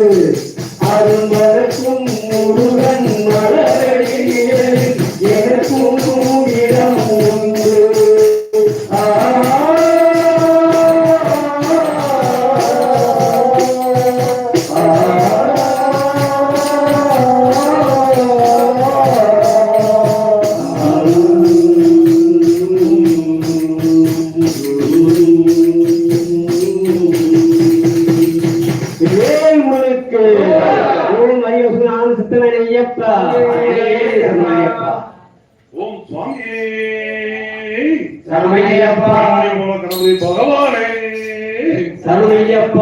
Yes. I don't know. Ayyappa ಓಂ ಸ್ವಾಮಿ ಸರ್ವಯ್ಯಪ್ಪ ಭಗವಾನೇ ಸರ್ವಯ್ಯಪ್ಪ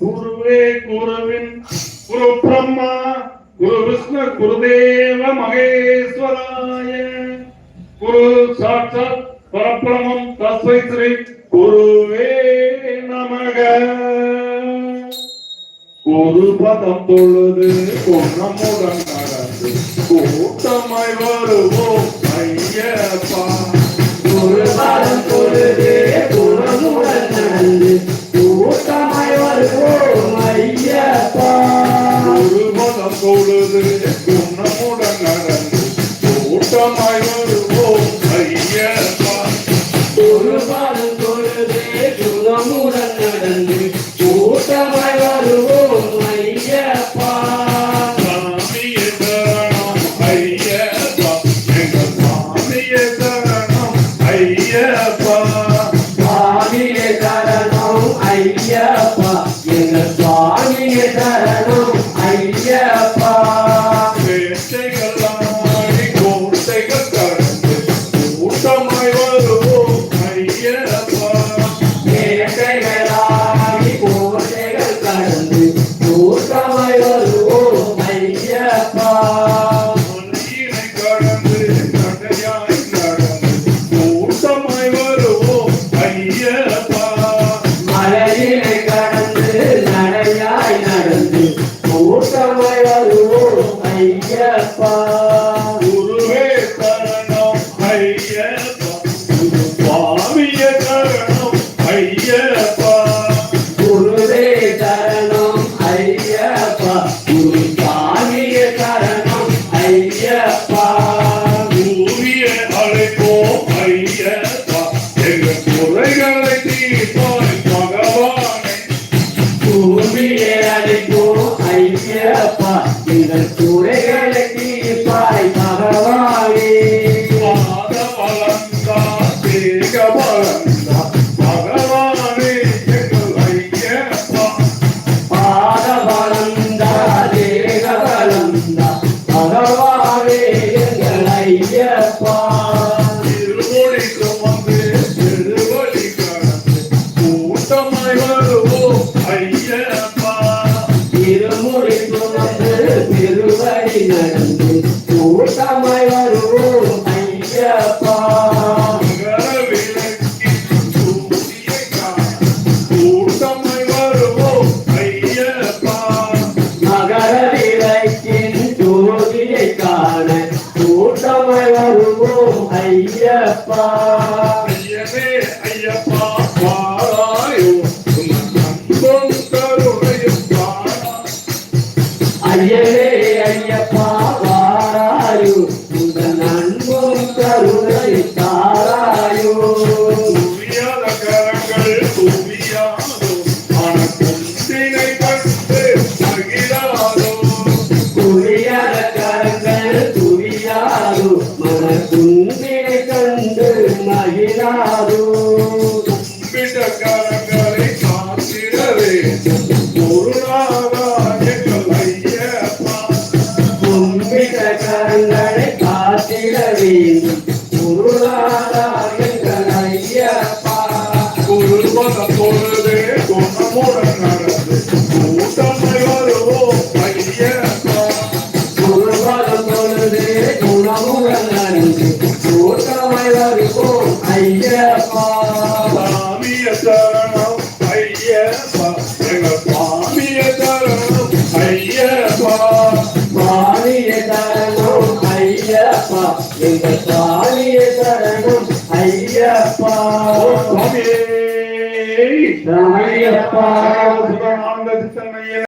குருவே குருவின் குரு பிரம்மா குரு விஷ்ணு குருதேவ மகேஸ்வராய. குரு சாட்சாத் பரபிரமம் தஸ்மை ஸ்ரீ குரு பதம் தொழுது பொன்னமுடன் நடந்து கூட்டமாய் வருவோம் ஐயப்பா. ஒரு பதம் தொழுது பொன்னமுடன் நடந்து கூட்டமாய் வருவோம் ஐயப்பா. ஒரு பதம் தொழுது பொன்னமுடன் நடந்து கூட்டமாய் வருவோம் ஐயப்பா. ஒரு பதம் yeah, yeah, yeah, baby. நடந்து திருவடி நடந்து கூட்டமாய் வரும் ஐயப்பா. கூட்டமாய் ஐயப்பா ஐயப்பா ஐயப்பா சாமிய சரணம் ஐயப்பா எங்க சாமியே சரணம் ஐயப்பா. சுவாமியே ஐயப்பா.